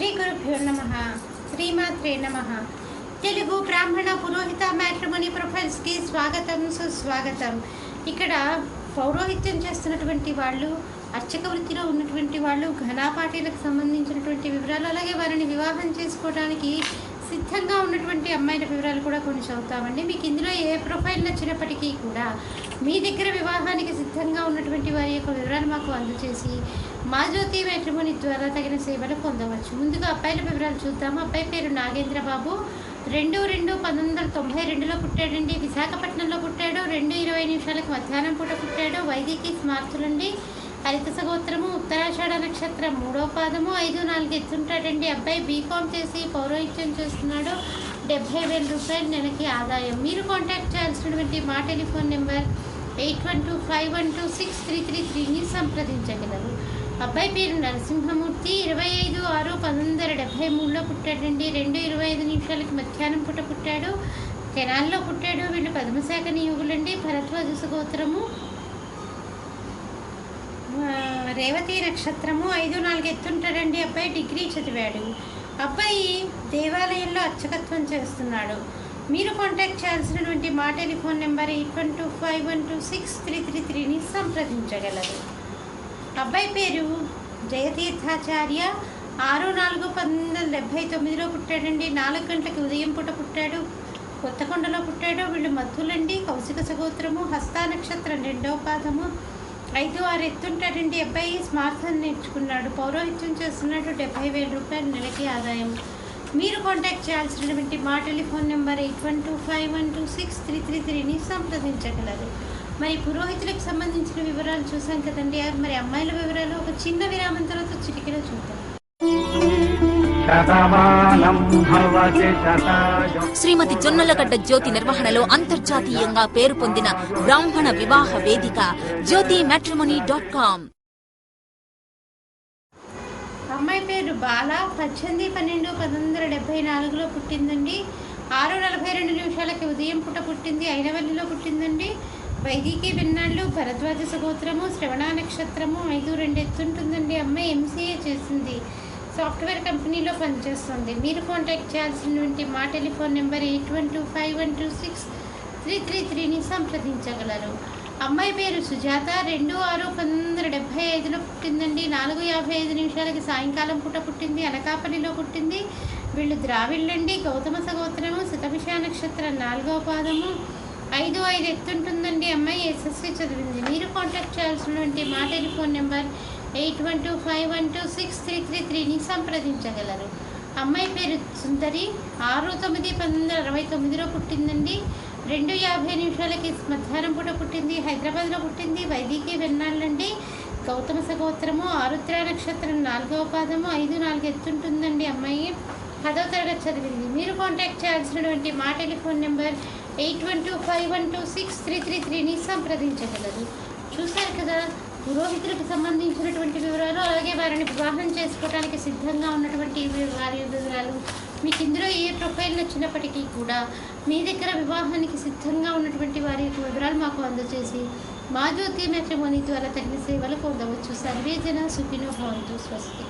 శ్రీ గురుభ్యో నమ. శ్రీమాత్రే నమ. తెలుగు బ్రాహ్మణ పురోహిత మ్యాట్రిమోని ప్రొఫైల్స్కి స్వాగతం సుస్వాగతం. ఇక్కడ పౌరోహిత్యం చేస్తున్నటువంటి వాళ్ళు అర్చక వృత్తిలో ఉన్నటువంటి వాళ్ళు ఘనాపాటీలకు సంబంధించినటువంటి వివరాలు అలాగే వారిని వివాహం చేసుకోవడానికి సిద్ధంగా ఉన్నటువంటి అమ్మాయిల వివరాలు కూడా కొన్ని చదువుతామండి. మీకు ఇందులో ఏ ప్రొఫైల్ నచ్చినప్పటికీ కూడా మీ దగ్గర వివాహానికి సిద్ధంగా ఉన్నటువంటి వారి యొక్క వివరాలు మాకు అందజేసి మా జ్యోతి మ్యాట్రిమోని ద్వారా తగిన సేవలు పొందవచ్చు. ముందుగా అబ్బాయిల వివరాలు చూద్దాము అబ్బాయి పేరు నాగేంద్ర బాబు రెండు రెండు పంతొమ్మిది వందల తొంభై రెండులో పుట్టాడండి. విశాఖపట్నంలో పుట్టాడు. రెండు ఇరవై నిమిషాలకు మధ్యాహ్నం పూట పుట్టాడు. వైదికి స్మార్తులండి. హరిత సగోత్రము ఉత్తరాషాఢ నక్షత్రం మూడో పాదము. ఐదు నాలుగు ఎత్తుంటాడండి. అబ్బాయి బీకామ్ చేసి పౌరోహిత్యం చేస్తున్నాడు. డెబ్బై వేల రూపాయలు నెలకి ఆదాయం. మీరు కాంటాక్ట్ చేయాల్సినటువంటి మా telephone number eight one two five one two six three three త్రీని సంప్రదించగలరు. అబ్బాయి పేరు నరసింహమూర్తి. ఇరవై ఐదు ఆరు పంతొమ్మిది వందల డెబ్బై మూడులో పుట్టాడండి. రెండు ఇరవై ఐదు నిమిషాలకి మధ్యాహ్నం పూట పుట్టాడు. కెనాల్లో పుట్టాడు. వీళ్ళు పద్మశాఖ నియోగులండి. భరద్వాజ గోత్రము రేవతి నక్షత్రము. ఐదు నాలుగు ఎత్తుంటాడండి అబ్బాయి. డిగ్రీ చదివాడు. అబ్బాయి దేవాలయంలో అర్చకత్వం చేస్తున్నాడు. మీరు కాంటాక్ట్ చేయాల్సినటువంటి మా telephone number eight one two five one two six three three త్రీని సంప్రదించగలరు. అబ్బాయి పేరు జయతీర్థాచార్య. ఆరు నాలుగు పంతొమ్మిది వందల డెబ్భై తొమ్మిదిలో పుట్టాడండి. నాలుగు గంటలకు ఉదయం పూట పుట్టాడు. కొత్తకొండలో పుట్టాడు. వీళ్ళు మధులండి. కౌశిక సగోత్రము హస్తా నక్షత్రం రెండవ పాదము. ఐదు ఆరు ఎత్తుంటాడండి. అబ్బాయి స్మార్ట్ఫోన్ నేర్చుకున్నాడు. పౌరోహిత్యం చేస్తున్నాడు. డెబ్బై వేల రూపాయలు నెలకి ఆదాయం. మీరు కాంటాక్ట్ చేయాల్సినటువంటి మా telephone number eight one two five one two six three three త్రీని సంప్రదించగలరు. మరి పురోహితులకు సంబంధించిన వివరాలు చూసాం కదండి. మరి అమ్మాయిల వివరాలు ఒక చిన్న విరామం తర్వాత చిటికెలో చూద్దాం. శ్రీమతి జొన్నలగడ్డ జ్యోతి నిర్వహణలో అంతర్జాతీయంగా పేరు పొందిన బ్రాహ్మణ వివాహ వేదిక జ్యోతి మ్యాట్రిమోనీ డాట్ కామ్ అమ్మాయి పేరు బాల. పద్దెనిమిది పన్నెండు పంతొమ్మిది వందల డెబ్బై నాలుగులో పుట్టిందండి. ఆరు నలభై రెండు నిమిషాలకి ఉదయం పుట్ట పుట్టింది. అయినవల్లిలో పుట్టిందండి. వైదికి విన్నాళ్ళు భరద్వాజ సగోత్రము శ్రవణ నక్షత్రము ఐదు రెండు ఎత్తుంటుందండి అమ్మాయి ఎంసీఏ చేసింది. సాఫ్ట్వేర్ కంపెనీలో పనిచేస్తుంది. మీరు కాంటాక్ట్ చేయాల్సినటువంటి మా telephone number eight one two five one two six three three త్రీని సంప్రదించగలరు అమ్మాయి పేరు సుజాత రెండు ఆరు పంతొమ్మిది వందల పుట్టిందండి. నాలుగు యాభై ఐదు నిమిషాలకి సాయంకాలం పూట పుట్టింది. అనకాపల్లిలో పుట్టింది. వీళ్ళు ద్రావిళ్ళండి గౌతమ సగోత్రము శతభిష నక్షత్రం నాలుగవ పాదము. ఐదు ఐదు ఎత్తుంటుందండి అమ్మాయి. ఎస్ఎస్సి చదివింది. మీరు కాంటాక్ట్ చేయాల్సినటువంటి మా telephone number eight one two five one two six three three త్రీని సంప్రదించగలరు. అమ్మాయి పేరు సుందరి. ఆరు తొమ్మిది పంతొమ్మిది వందల అరవై తొమ్మిదిలో పుట్టిందండి. రెండు యాభై నిమిషాలకి మధ్యాహ్నం పూట పుట్టింది. హైదరాబాద్లో పుట్టింది. వైదికి వెన్నాళ్ళండి. గౌతమ సగోత్రము ఆరుద్ర నక్షత్రం నాలుగవ పాదము ఐదు నాలుగు ఎత్తుంటుందండి అమ్మాయి. పదవ తరగతి చదివింది. మీరు కాంటాక్ట్ చేయాల్సినటువంటి మా telephone number eight one two five one two six three three త్రీని సంప్రదించగలరు. చూశారు కదా పురోహితులకు సంబంధించినటువంటి వివరాలు అలాగే వారిని వివాహం చేసుకోవడానికి సిద్ధంగా ఉన్నటువంటి వారి వివరాలు మీకు ఇందులో ఏ ప్రొఫైల్ నచ్చినప్పటికీ కూడా మీ దగ్గర వివాహానికి సిద్ధంగా ఉన్నటువంటి వారి యొక్క వివరాలు మాకు అందజేసి మా జ్యోతి మ్యాట్రిమోని ద్వారా తగిన సేవలు పొందవచ్చు. సర్వేజన సుఖినో భవంతు. స్వస్తి.